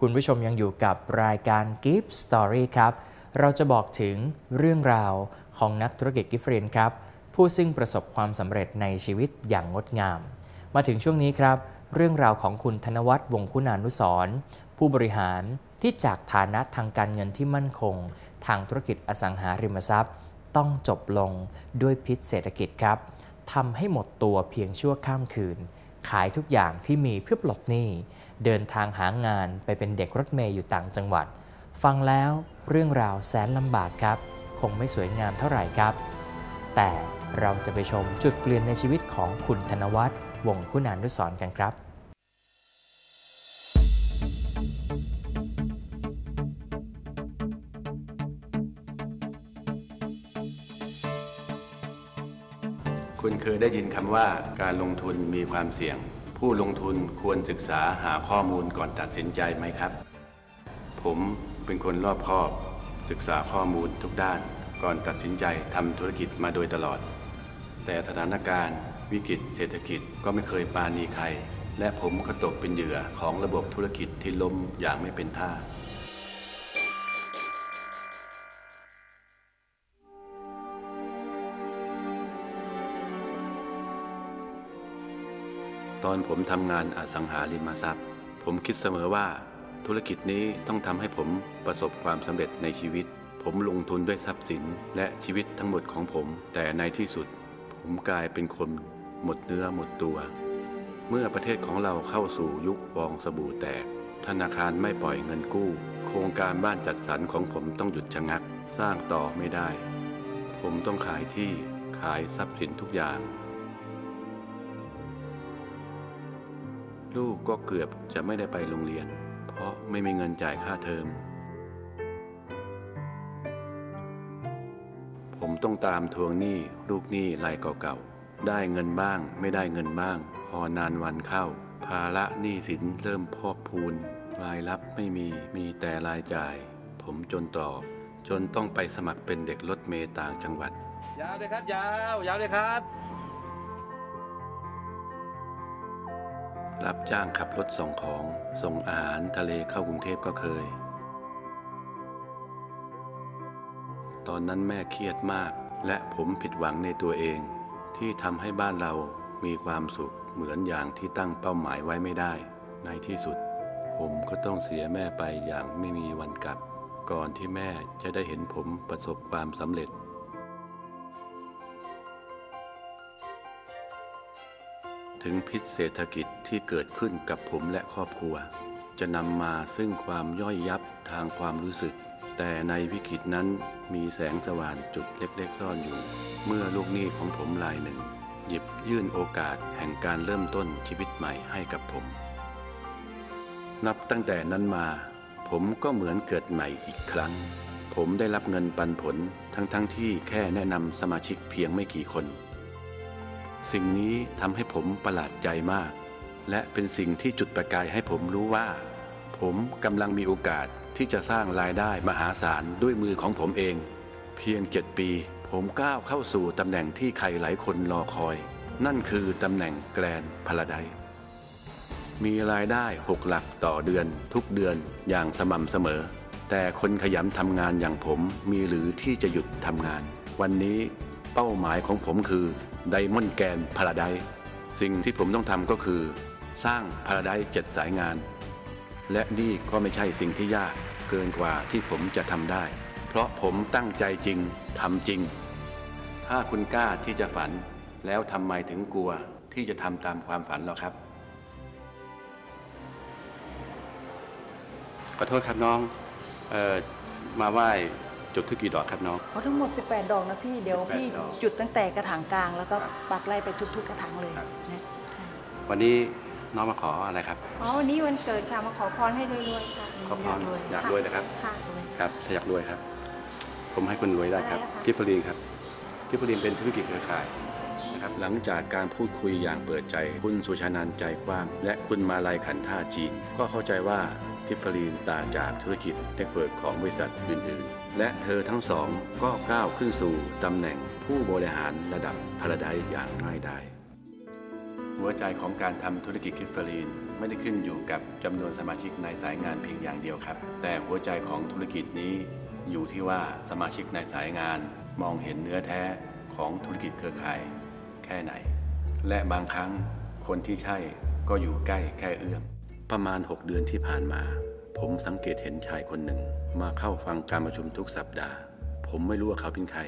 คุณผู้ชมยังอยู่กับรายการ Gift Story ครับ เราจะบอกถึงเรื่องราวของนักธุรกิจกิฟเฟรนครับ ผู้ซึ่งประสบความสำเร็จในชีวิตอย่างงดงาม มาถึงช่วงนี้ครับ เรื่องราวของคุณธนวัฒน์วงคุณานุสรผู้บริหารที่จากฐานะทางการเงินที่มั่นคง ทางธุรกิจอสังหาริมทรัพย์ ต้องจบลงด้วยพิษเศรษฐกิจครับทำให้หมดตัวเพียงชั่วข้ามคืน ขายทุกอย่างที่มีเพื่อปลดหนี้ เดินทางหางานไปเป็นเด็กรถเมย์อยู่ต่างจังหวัด ฟังแล้วเรื่องราวแสนลำบากครับ คงไม่สวยงามเท่าไหร่ครับ แต่เราจะไปชมจุดเปลี่ยนในชีวิตของคุณธนวัฒน์วงคุณานุสรกันครับ คุณเคยได้ยินคำว่าการลงทุนมีความเสี่ยง ผู้ลงทุนควรศึกษาหาข้อมูลก่อนตัดสินใจไหมครับ ผมเป็นคนรอบคอบศึกษาข้อมูลทุกด้าน ก่อนตัดสินใจทำธุรกิจมาโดยตลอด แต่สถานการณ์วิกฤตเศรษฐกิจก็ไม่เคยปาณีใคร และผมก็ตกเป็นเหยื่อของระบบธุรกิจที่ล้มอย่างไม่เป็นท่า ตอนผมทำงานอสังหาริมทรัพย์ ผมคิดเสมอว่าธุรกิจนี้ต้องทำให้ผมประสบความสำเร็จในชีวิต ผมลงทุนด้วยทรัพย์สินและชีวิตทั้งหมดของผม แต่ในที่สุด ผมกลายเป็นคนหมดเนื้อหมดตัว เมื่อประเทศของเราเข้าสู่ยุคฟองสบู่แตก ธนาคารไม่ปล่อยเงินกู้ โครงการบ้านจัดสรรของผมต้องหยุดชะงัก สร้างต่อไม่ได้ ผมต้องขายที่ขายทรัพย์สินทุกอย่าง ลูกก็เกือบจะไม่ได้ไปโรงเรียน เพราะไม่มีเงินจ่ายค่าเทอม ผมต้องตามทวงหนี้ลูกหนี้รายเก่าๆ ได้เงินบ้างไม่ได้เงินบ้าง พอนานวันเข้า ภาระหนี้สินเริ่มพอกพูน รายรับไม่มีมีแต่รายจ่าย ผมจนตรอจนต้องไปสมัครเป็นเด็กรถเมย์ต่างจังหวัด ยาวเลยครับ ยาว ยาวเลยครับ รับจ้างขับรถส่งของ ส่งอาหารทะเลเข้ากรุงเทพก็เคย ตอนนั้นแม่เครียดมาก และผมผิดหวังในตัวเอง ที่ทำให้บ้านเรามีความสุขเหมือนอย่างที่ตั้งเป้าหมายไว้ไม่ได้ ในที่สุด ผมก็ต้องเสียแม่ไปอย่างไม่มีวันกลับ ก่อนที่แม่จะได้เห็นผมประสบความสำเร็จ ถึงพิษเศรษฐกิจที่เกิดขึ้นกับผมและครอบครัว จะนำมาซึ่งความย่อยยับทางความรู้สึก แต่ในวิกฤตนั้นมีแสงสว่างจุดเล็กๆซ่อนอยู่ เมื่อลูกหนี้ของผมรายหนึ่ง หยิบยื่นโอกาสแห่งการเริ่มต้นชีวิตใหม่ให้กับผม นับตั้งแต่นั้นมา ผมก็เหมือนเกิดใหม่อีกครั้ง ผมได้รับเงินปันผลทั้งๆทที่แค่แนะนำสมาชิกเพียงไม่กี่คน สิ่งนี้ทำให้ผมประหลาดใจมาก และเป็นสิ่งที่จุดประกายให้ผมรู้ว่า ผมกำลังมีโอกาสที่จะสร้างรายได้มหาศาลด้วยมือของผมเอง เพียงเจ็ดปี ผมก้าวเข้าสู่ตำแหน่งที่ใครหลายคนรอคอย นั่นคือตำแหน่งแกรนพาราไดมีรายได้หกหลักต่อเดือนทุกเดือนอย่างสม่ำเสมอ แต่คนขยันทำงานอย่างผมมีหรือที่จะหยุดทำงาน วันนี้เป้าหมายของผมคือ ไดมอนด์แกนพาราไดสิ่งที่ผมต้องทำก็คือ สร้างพาราไดเจ็ดสายงาน และนี่ก็ไม่ใช่สิ่งที่ยากเกินกว่าที่ผมจะทำได้ เพราะผมตั้งใจจริงทำจริง ถ้าคุณกล้าที่จะฝัน แล้วทำไมถึงกลัวที่จะทำตามความฝันหรอครับขอโทษครับน้อง เอ่อ มาไหว้ จุดทุกกี่ดอกครับน้อง เพราะทั้งหมด 18 ดอกนะพี่เดี๋ยวพี่18ดอกจุดตั้งแต่กระถางกลาง แล้วก็ครับปักไล่ไปทุก ๆ กระถางเลยครับ นะวันนี้น้องมาขออะไรครับ อ๋อวันนี้วันเกิดค่ะมาขอพรให้รวยๆค่ะขอพรอยากรวยนะครับ ค่ะ ครับถ้าอยากรวยครับ ผมให้คุณรวยได้ครับ อะไรนะคะ กิฟฟรีนครับ กิฟฟรีนเป็นธุรกิจเครือข่าย นะครับหลังจากการพูดคุยอย่างเปิดใจ คุณสุชานันใจกว้าง และคุณมาลัยขันท่าจีน ก็เข้าใจว่ากิฟฟรีนต่างจากธุรกิจเน็ตเวิร์กของบริษัทอื่น ๆ และเธอทั้งสองก็ก้าวขึ้นสู่ตำแหน่งผู้บริหารระดับพาราไดอย่างง่ายดายหัวใจของการทำธุรกิจกิฟฟอรีนไม่ได้ขึ้นอยู่กับจำนวนสมาชิกในสายงานเพียงอย่างเดียวครับ แต่หัวใจของธุรกิจนี้อยู่ที่ว่าสมาชิกในสายงาน มองเห็นเนื้อแท้ของธุรกิจเครือข่าย แค่ไหน และบางครั้งคนที่ใช่ก็อยู่ใกล้แค่เอื้อม ประมาณ 6 เดือนที่ผ่านมา ผมสังเกตเห็นชายคนหนึ่ง มาเข้าฟังการประชุมทุกสัปดาห์ ผมไม่รู้ว่าเขาเป็นใคร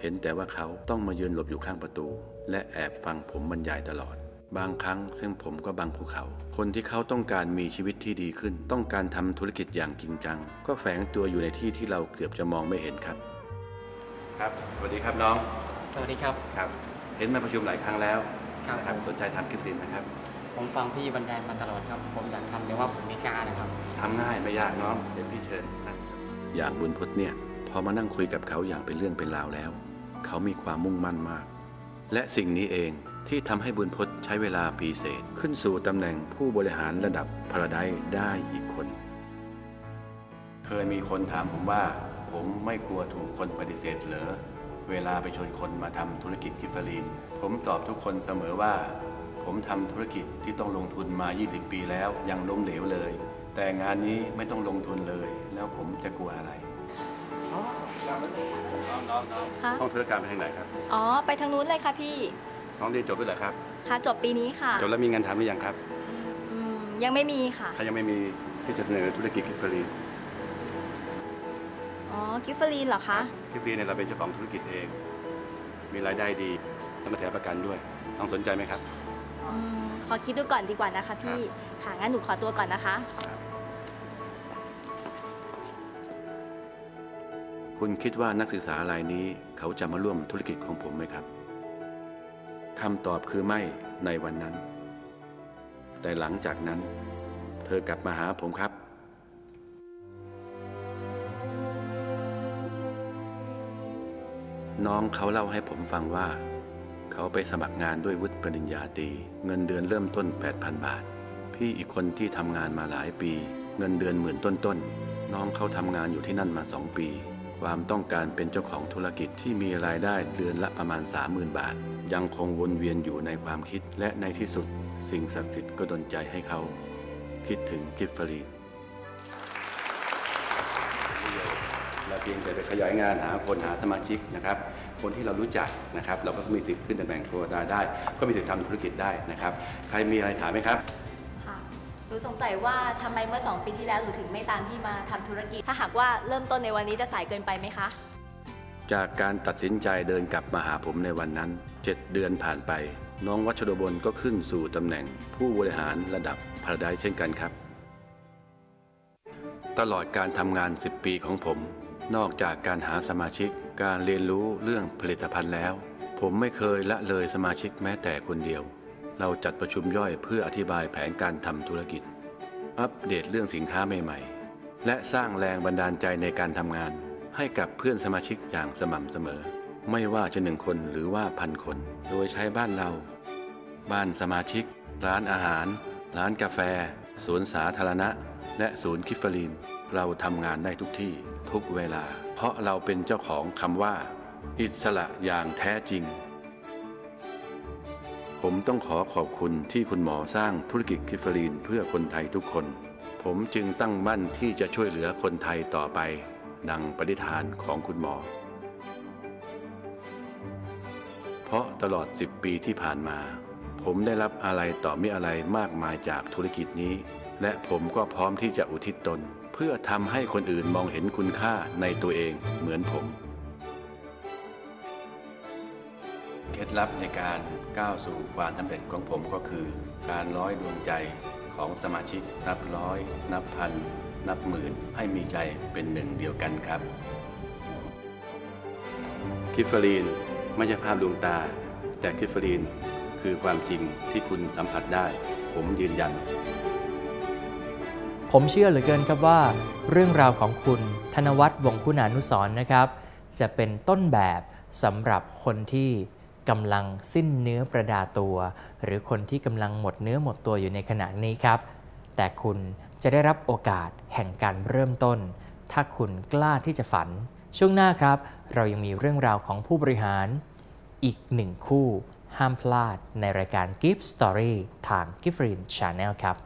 เห็นแต่ว่าเขาต้องมายืนหลบอยู่ข้างประตู และแอบฟังผมบรรยายตลอด บางครั้งซึ่งผมก็บังภูเขา คนที่เขาต้องการมีชีวิตที่ดีขึ้น ต้องการทำธุรกิจอย่างจริงจัง ก็แฝงตัวอยู่ในที่ที่เราเกือบจะมองไม่เห็นครับ ครับ สวัสดีครับน้อง สวัสดีครับ ครับ เห็นมาประชุมหลายครั้งแล้วครับนะครับสนใจทำกิฟต์ลินนะครับผมฟังพี่บรรยายมาตลอดครับ ผมอยากทำแต่ว่าผมไม่กล้านะครับ ทำง่ายไม่ยากน้องเดี๋ยวพี่เชิญนะอย่างบุญพจน์เนี่ย พอมานั่งคุยกับเขาอย่างเป็นเรื่องเป็นราวแล้ว เขามีความมุ่งมั่นมาก และสิ่งนี้เองที่ทำให้บุญพจน์ใช้เวลาปีเศษ ขึ้นสู่ตำแหน่งผู้บริหารระดับพาราไดได้อีกคน เคยมีคนถามผมว่า ผมไม่กลัวถูกคนปฏิเสธเหรอ เวลาไปชวนคนมาทำธุรกิจกิฟเฟอรีน ผมตอบทุกคนเสมอว่า ผมทำธุรกิจที่ต้องลงทุนมา 20 ปีแล้วยังล้มเหลวเลย แต่งานนี้ไม่ต้องลงทุนเลย แล้วผมจะกลัวอะไรน้องน้องน้องค่ะห้องธุรการไปทางไหนครับ อ๋อ ไปทางนู้นเลยค่ะพี่ น้องเรียนจบด้วยเหรอครับ ค่ะ จบปีนี้ค่ะ จบแล้วมีงานทำหรือยังครับอืมยังไม่มีค่ะ ถ้ายังไม่มีที่จะเสนอธุรกิจกิฟเฟอรีนอ๋อ กิฟเฟอรีนเหรอคะกิฟเฟอรีนเนี่ยเราเป็นเจ้าของธุรกิจเอง มีรายได้ดีแล้วมาแถมประกันด้วยน้องสนใจไหมครับ อืมขอคิดดูก่อนดีกว่านะคะพี่ค่ะงั้นหนูขอตัวก่อนนะคะ คุณคิดว่านักศึกษารายนี้เขาจะมาร่วมธุรกิจของผมไหมครับคำตอบคือไม่ในวันนั้น แต่หลังจากนั้น เธอกลับมาหาผมครับ น้องเขาเล่าให้ผมฟังว่า เขาไปสมัครงานด้วยวุฒิปริญญาตรีเงินเดือนเริ่มต้น 8,000 บาท พี่อีกคนที่ทำงานมาหลายปี เงินเดือนหมื่นต้นๆน้องเขาทำงานอยู่ที่นั่นมาสองปี ความต้องการเป็นเจ้าของธุรกิจที่มีรายได้เดือนละประมาณ 30,000 บาท ยังคงวนเวียนอยู่ในความคิดและในที่สุด สิ่งศักดิ์สิทธิ์ก็ดลใจให้เขา คิดถึงกิฟฟรี เราเพียงแต่ไปขยายงานหาคนหาสมาชิกนะครับ คนที่เรารู้จักนะครับ เราก็มีสิทธิ์ขึ้นตำแหน่งโกดาได้ ก็มีสิทธิ์ทำธุรกิจได้นะครับ ใครมีอะไรถามไหมครับค่ะหนูสงสัยว่าทำไมเมื่อ 2 ปีที่แล้วหนูถึงไม่ตามที่มาทำธุรกิจ ถ้าหากว่าเริ่มต้นในวันนี้จะสายเกินไปไหมคะ จากการตัดสินใจเดินกลับมาหาผมในวันนั้น 7 เดือนผ่านไป น้องวัชรบลก็ขึ้นสู่ตำแหน่ง ผู้บริหารระดับพาราไดเช่นกันครับ ตลอดการทำงาน 10 ปีของผม นอกจากการหาสมาชิกการเรียนรู้เรื่องผลิตภัณฑ์แล้ว ผมไม่เคยละเลยสมาชิกแม้แต่คนเดียว เราจัดประชุมย่อยเพื่ออธิบายแผนการทำธุรกิจ อัปเดตเรื่องสินค้าใหม่ๆ และสร้างแรงบันดาลใจในการทำงาน ให้กับเพื่อนสมาชิกอย่างสม่ำเสมอ ไม่ว่าจะหนึ่งคนหรือว่าพันคน โดยใช้บ้านเรา บ้านสมาชิก ร้านอาหาร ร้านกาแฟสวนสาธารณะ และศูนย์คิฟฟอรีน เราทำงานได้ทุกที่ทุกเวลา เพราะเราเป็นเจ้าของคำว่า อิสระอย่างแท้จริง ผมต้องขอขอบคุณที่คุณหมอสร้างธุรกิจคิฟฟอรีนเพื่อคนไทยทุกคน ผมจึงตั้งมั่นที่จะช่วยเหลือคนไทยต่อไป ดังปฏิฐานของคุณหมอ เพราะตลอด 10 ปีที่ผ่านมา ผมได้รับอะไรต่อมิอะไรมากมายจากธุรกิจนี้ และผมก็พร้อมที่จะอุทิศตน เพื่อทำให้คนอื่นมองเห็นคุณค่าในตัวเองเหมือนผม เคล็ดลับในการก้าวสู่ความสำเร็จของผมก็คือ การร้อยดวงใจของสมาชิกนับร้อย นับพัน นับหมื่น ให้มีใจเป็นหนึ่งเดียวกันครับ คิฟฟรีนไม่ใช่ภาพดวงตา แต่คิฟฟรีนคือความจริงที่คุณสัมผัสได้ ผมยืนยัน ผมเชื่อเหลือเกินครับว่า เรื่องราวของคุณธนวัฒน์วงคุณานุสร์นะครับ จะเป็นต้นแบบสำหรับคนที่กำลังสิ้นเนื้อประดาตัว หรือคนที่กำลังหมดเนื้อหมดตัวอยู่ในขณะนี้ครับ แต่คุณจะได้รับโอกาสแห่งการเริ่มต้น ถ้าคุณกล้าที่จะฝัน ช่วงหน้าครับ เรายังมีเรื่องราวของผู้บริหาร อีกหนึ่งคู่ ห้ามพลาดในรายการ Gift Story ทาง g i f f r i n Channel ครับ